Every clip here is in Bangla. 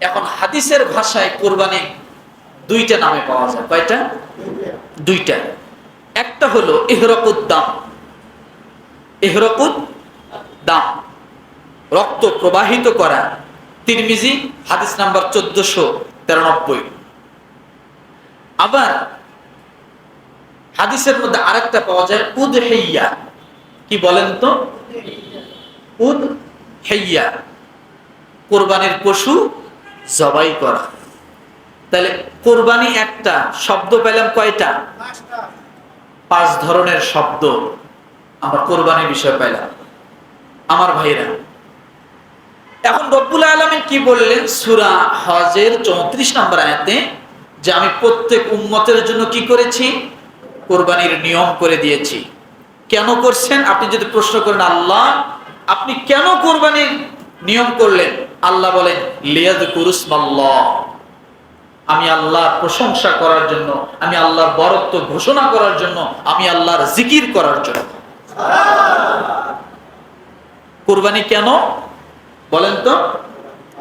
এখন হাদিসের ভাষায় কোরবানি দুইটা নামে পাওয়া যায়। কয়টা? দুইটা। একটা হলো এহরকুদ দাম। এহরকুদ দাম। রক্ত প্রবাহিত করা। তিরমিজি, হাদিস নাম্বার চোদ্দশো তেরানব্বই। আবার হাদিসের মধ্যে আরেকটা পাওয়া যায় উদ হেইয়া কি বলেন তো? উদ হেইয়া কোরবানির পশু জবাই করা। তাহলে কোরবানি একটা, শব্দ পেলাম কয়টা? পাঁচ ধরনের শব্দ আমরা কোরবানি বিষয় পেলাম। আমার ভাইরা এখন রব্বুল আলমিন কি বললেন? সুরা হজের চৌত্রিশ নম্বর আয়াতে, যে আমি প্রত্যেক উম্মতের জন্য কি করেছি? কোরবানির নিয়ম করে দিয়েছি। কেন করছেন? আপনি যদি প্রশ্ন করেন, আল্লাহ, আপনি কেন কোরবানির নিয়ম করলেন। আল্লাহ বলেন লিয়াদ কুরুসমাল্লাহ আমি আল্লাহর প্রশংসা করার জন্য, আমি আল্লাহর বরত্ব ঘোষণা করার জন্য, আমি আল্লাহর জিকির করার জন্য। কোরবানি কেন? বলেন তো।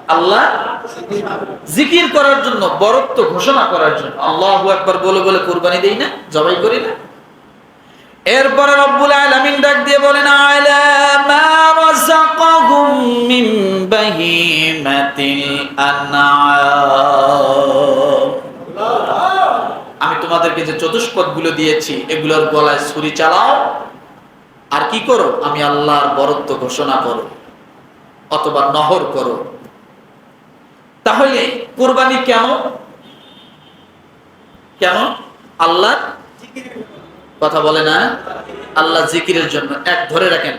আল্লাহ জিকির করার জন্য, বরত্ব ঘোষণা করার জন্য। আল্লাহ একবার বলে বলে কোরবানি দেই না, জবাই করি না। এরপরে রব্বুল আলামিন ডাক দিয়ে বলেন, আলা রাযাকাহুম মিন বাহিমাতিল আমি তোমাদেরকে যে চতুষ্পদগুলো দিয়েছি, এগুলোর গলায় ছুরি চালাও। আর কি করো? আমি আল্লাহর বরত্ব ঘোষণা করো, অথবা নহর করো। তাহলে কোরবানি কেন কেন আল্লাহ কথা বলে না? আল্লাহ জিকিরের জন্য এক ধরে রাখেন।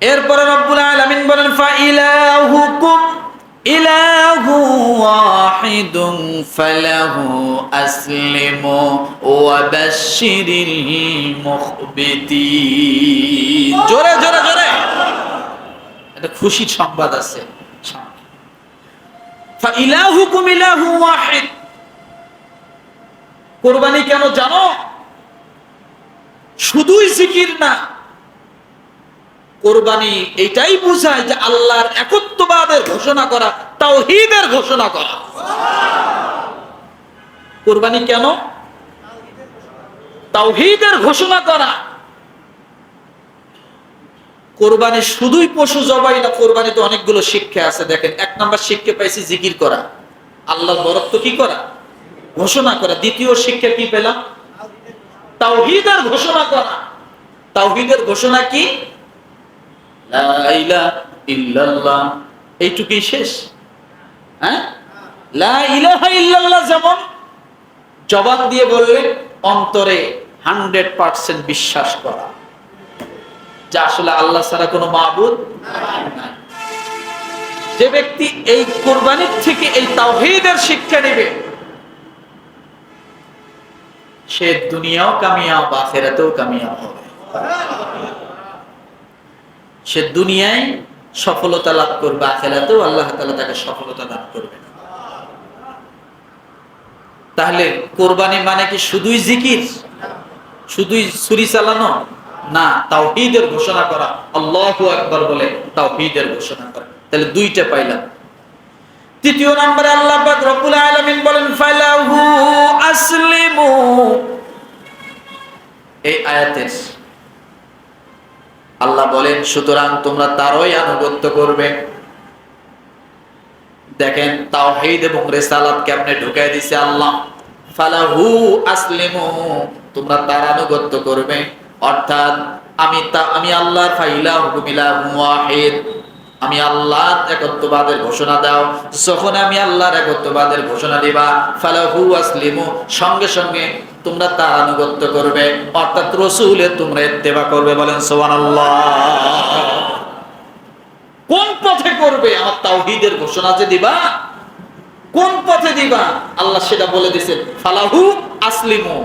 এরপরে রব্বুল আলামিন বলেন ফাইলাহুকুম ইলাহু ওয়াহিদুন ফালাহু আসলিমু ওয়া বাশশিরিল মুখবিতিন। জোরে জোরে জোরে। এটা খুশির সংবাদ আছে। ফাইলাহুকুম ইলাহু ওয়াহিদ। কোরবানি কেন জানো? শুধুই জিকির না কোরবানি এটাই বোঝায় যে আল্লাহর একত্ববাদের ঘোষণা করা, তাওহীদের ঘোষণা করা। কোরবানি কেন? তাওহীদের ঘোষণা করা। কোরবানি শুধুই পশু জবাই না, কোরবানিতে অনেকগুলো শিক্ষা আছে। দেখেন, এক নাম্বার শিক্ষা পাইছি জিকির করা। আল্লাহর বরত্ব কি করা? ঘোষণা করা। দ্বিতীয় শিক্ষা কি পেলাম? তাওহীদের ঘোষণা করা। তাওহীদের ঘোষণা কি? এইটুকুই শেষ। হ্যাঁ? যেমন দিয়ে অন্তরে হান্ড্রেড পার্সেন্ট বিশ্বাস করা। যে আসলে আল্লাহ ছাড়া কোনো মাহবুদ যে ব্যক্তি এই কোরবানির থেকে এই তাওহীদের শিক্ষা নেবে, সে দুনিয়াও কামিয়াব, আখেরাতেও কামিয়াব হবে। সে দুনিয়ায় সফলতা লাভ করবে, আখেরাতেও আল্লাহ তাআলা তাকে সফলতা দান করবে তাহলে কোরবানি মানে কি শুধুই জিকির? শুধুই ছুরি চালানো? না, তাওহীদের ঘোষণা করা। আল্লাহু আকবার বলে তাওহীদের ঘোষণা করা। তাহলে দুইটা পাইলাম। তৃতীয় নম্বরে আল্লাহ পাক রব্বুল বলেন, ফালাহু আসলিমু। এই আয়াতের আল্লাহ বলেন, সুতরাং তোমরা তারই আনুগত্য করবে। দেখেন, তাওহীদ এবং রেসালাত কেমনে ঢুকাই দিছে আল্লাহ। ফালাহু আসলিমু, তোমরা তার আনুগত্য করবে। অর্থাৎ, আমি তা, আমি আল্লাহর ফাইলা হুকুমিলা ওয়াহিদ। আমি আল্লাহর একত্ববাদের ঘোষণা দাও। যখন আমি আল্লাহর একত্ববাদের ঘোষণা দিবা, ফালাহু আসলিমু সঙ্গে সঙ্গে তোমরা তার আনুগত্য করবে। অর্থাৎ রসুলের তোমরা ইত্তেবা করবে, বলেন সুবহানাল্লাহ। কোন পথে করবে? আমার তাওহীদের ঘোষণা যে দিবা, কোন পথে দিবা? আল্লাহ সেটা বলে দিছে, ফালাহু আসলিমু।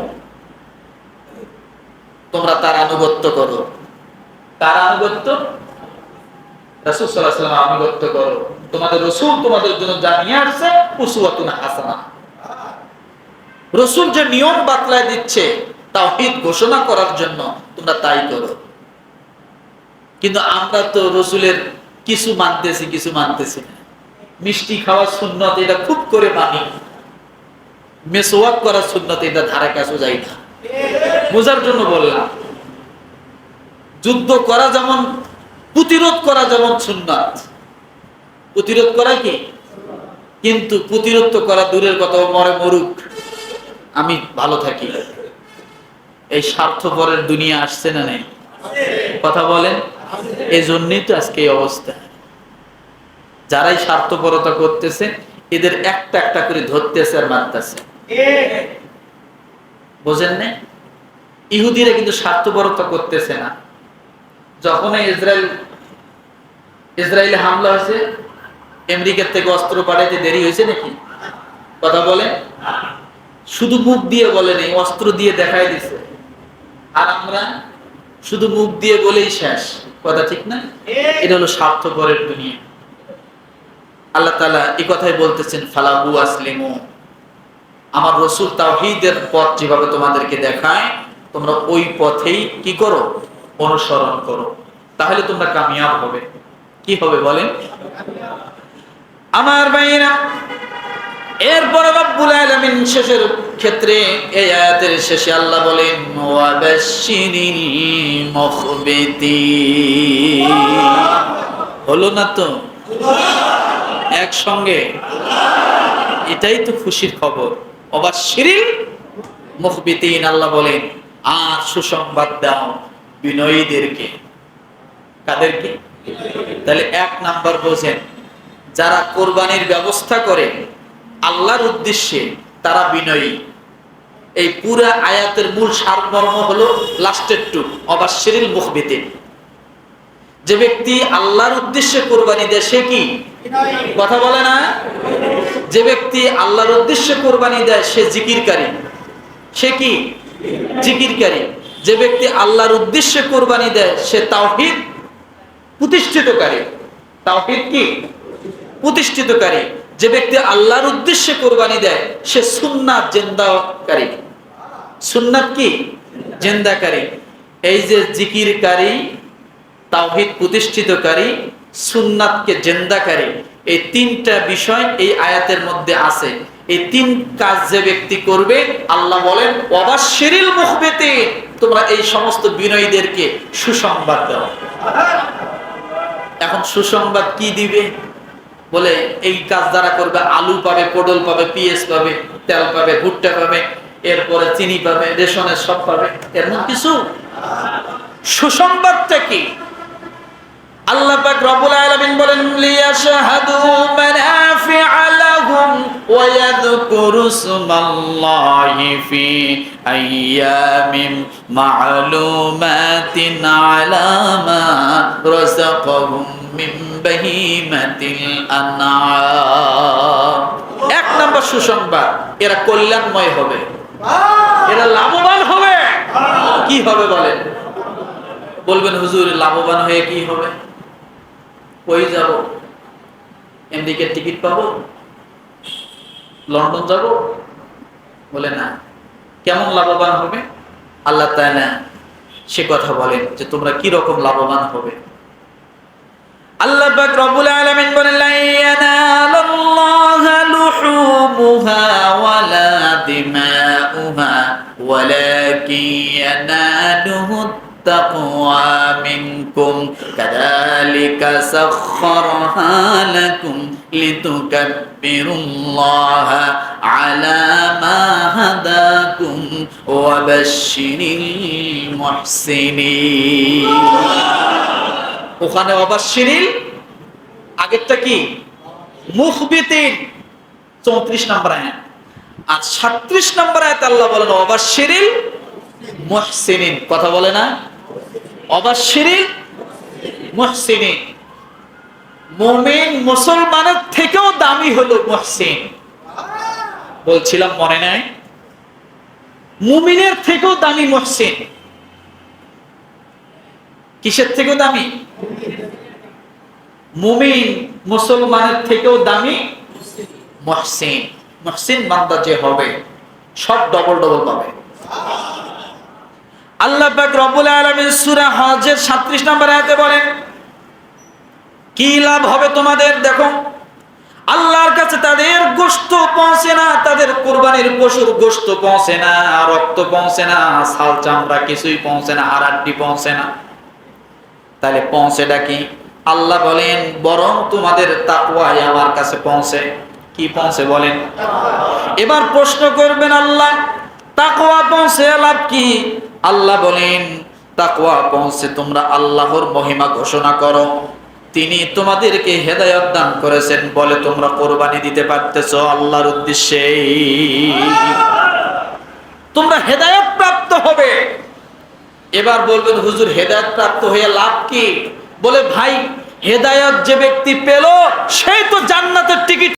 তোমরা তার আনুগত্য করো। তার আনুগত্য? রাসূল সাল্লাল্লাহু আলাইহি ওয়াসাল্লাম আনুগত্য করো। তোমাদের রাসূল তোমাদের জন্য যা নিয়ে আসছে, উসওয়াতুন হাসানাহ রসুল যে নিয়ম বাতলায় দিচ্ছে ঘোষণা করার জন্য তোমরা তাই করো। কিন্তু আমরা তো কিছু মানতেছি কিছু মানতেছি না। মিষ্টি খাওয়ার সুন্নত, এটা খুব করে মানি। মেসোয়াক করার সুন্নত, এটা ধারে কাছে যাই না। বোঝার জন্য বললাম, যুদ্ধ করা যেমন প্রতিরোধ করা যেমন সুন্নাত। প্রতিরোধ করা কি? কিন্তু প্রতিরোধ তো করা দূরের কথা মরে মরুক। আমি ভালো থাকি। এই স্বার্থপরের দুনিয়া আসছে না নেই? কথা বলেন। এই জন্যই তো আজকে এই অবস্থা। যারাই স্বার্থপরতা করতেছে, এদের একটা একটা করে ধরতেছে আর মারতেছে। বোঝেন না ইহুদিরা কিন্তু স্বার্থপরতা করতেছে না। যখন এই ইসরায়েল ইসরায়েলে হামলা হয়েছে, আমেরিকার থেকে অস্ত্র পাঠাইতে দেরি হয়েছে নাকি? কথা বলে? শুধু মুখ দিয়ে বলে নেই, অস্ত্র দিয়ে দেখাই দিছে। আর আমরা শুধু মুখ দিয়ে বলেই শেষ। কথা ঠিক না? এটা হলো স্বার্থপরের দুনিয়া। আল্লাহ তালা এ কথাই বলতেছেন ফালাবু আসলিমু। আমার রসুল তাওহীদের পথ যেভাবে তোমাদেরকে দেখায়, তোমরা ওই পথেই কি করো? অনুসরণ করো। তাহলে তোমরা কামিয়াব হবে। কি হবে বলেন? আমার ভাইরা এরপরে রব্বুল আলামিন শেষের ক্ষেত্রে এই আয়াতের শেষে আল্লাহ বলেন হলো না তো? একসঙ্গে? এটাই তো খুশির খবর। অবাশশিরিল মুখবিতিন, আল্লাহ বলেন। আর সুসংবাদ দাও। বিনয়ীদেরকে। কাদেরকে? তাহলে এক নাম্বার বোঝেন যারা কোরবানির ব্যবস্থা করে আল্লাহর উদ্দেশ্যে তারা বিনয়ী। এই পুরা আয়াতের মূল সারমর্ম হলো লাস্টের টু অবাশিরিল মুখবিতে যে ব্যক্তি আল্লাহর উদ্দেশ্যে কোরবানি দেয় সে কি? কথা বলে না? যে ব্যক্তি আল্লাহর উদ্দেশ্যে কোরবানি দেয় সে জিকিরকারী। সে কি? জিকিরকারী। যে ব্যক্তি আল্লাহর উদ্দেশ্যে কোরবানি দেয়, সে তাওহিদ প্রতিষ্ঠিতকারী। তাওহিদ কি? প্রতিষ্ঠিতকারী। যে ব্যক্তি আল্লাহর উদ্দেশ্যে কোরবানি দেয়, সে সুন্নাত জেন্দাকারী। সুন্নাত কি? জেন্দাকারী। এই যে জিকিরকারী, তাওহিদ প্রতিষ্ঠিতকারী, সুন্নাতকে জেন্দাকারী, এই তিনটা বিষয় এই আয়াতের মধ্যে আছে। এই তিন কাজ যে ব্যক্তি করবে, আল্লাহ বলেন অবাশিরিল মুখবেতে তোমরা এই সমস্ত বিনয়ীদেরকে সুসংবাদ দাও। এখন সুসংবাদ কি দিবে? বলে, এই কাজ যারা করবে, আলু পাবে, পটল পাবে পিএস পাবে, তেল পাবে, ভুট্টা পাবে, এরপরে চিনি পাবে, রেশনের সব পাবে। এমন কিছু? সুসংবাদটা কি? আল্লাহ পাক রব্বুল আলামিন বলেন, লিয়াশহাদু মানাফিআ ইয়াযকুরু ইসমাল্লাহি ফি আইয়ামিম মা'লুমাতিন আলা মা রাযাকাহুম মিন বাহিমাতিল আনআম এক নম্বর সুসংবাদ, এরা কল্যাণময় হবে। এরা লাভবান হবে। কি হবে বলেন? বলবেন, হুজুর, লাভবান হয়ে কি হবে? কই যাব? আমেরিকার টিকিট পাবো? লন্ডন যাব বলে না কেমন লাভবান হবে আল্লাহ তাআলা সে কথা বলেন যে তোমরা কি রকম লাভবান হবে আল্লাহ পাক রব্বুল আলামিন বলেন লা ইয়ানালাল্লাহা লুহুমুহা ওয়ালা দিমাউহা ওয়ালাকিন ইয়ানালুহু التقوى منكم كذلك سخرها لكم لتكبروا الله على ما هداكم وبشر المحسنين ওখানে অবাশিরিল আগেরটা কি মুখবিতিন চৌত্রিশ নম্বর আয়াত আর সাত্রিশ নম্বর আয়াত আল্লাহ বলেন অবাশিরিল মুহসিনিন কথা বলে না অবাশিরিল মুহসিনিন মুমিন মুসলমানের থেকেও দামি হলো মুহসিন। বলছিলাম মনে নাই? মুমিনের থেকেও দামি মুহসিন। কিসের থেকেও দামি? মুমিন মুসলমানের থেকেও দামি মহসিন। মহসিন বান্দা যে হবে, সব ডবল ডবল পাবে। আল্লাহ পাক রব্বুল আলামিন সূরা হজের 37 নম্বর আয়াতে বলেন কি লাভ হবে তোমাদের? দেখো, আল্লাহর কাছে তাদের গোস্ত পৌঁছে না, তাদের কোরবানির পশুর গোস্ত পৌঁছে না, রক্ত পৌঁছে না ছাল চামড়া কিছুই পৌঁছে না, হাড়াড্ডি পৌঁছে না। তাহলে পৌঁছেটা কি? আল্লাহ বলেন, বরং তোমাদের তাকওয়াই আমার কাছে পৌঁছে। কি পৌঁছে বলেন? এবার প্রশ্ন করবেন আল্লাহ, তাকওয়া পৌঁছে লাভ কি? আল্লাহ বলেন, তাকওয়া পৌঁছে তোমরা আল্লাহর মহিমা ঘোষণা করো। তিনি তোমাদেরকে হেদায়ত দান করেছেন বলে তোমরা কোরবানি দিতে পারতেছ আল্লাহর উদ্দেশ্যে। তোমরা হেদায়ত প্রাপ্ত হবে। এবার বলবেন, হুজুর, হেদায়ত প্রাপ্ত হয়ে লাভ কি? বলে, ভাই, হেদায়ত যে ব্যক্তি পেল সেই তো জান্নাতের টিকিট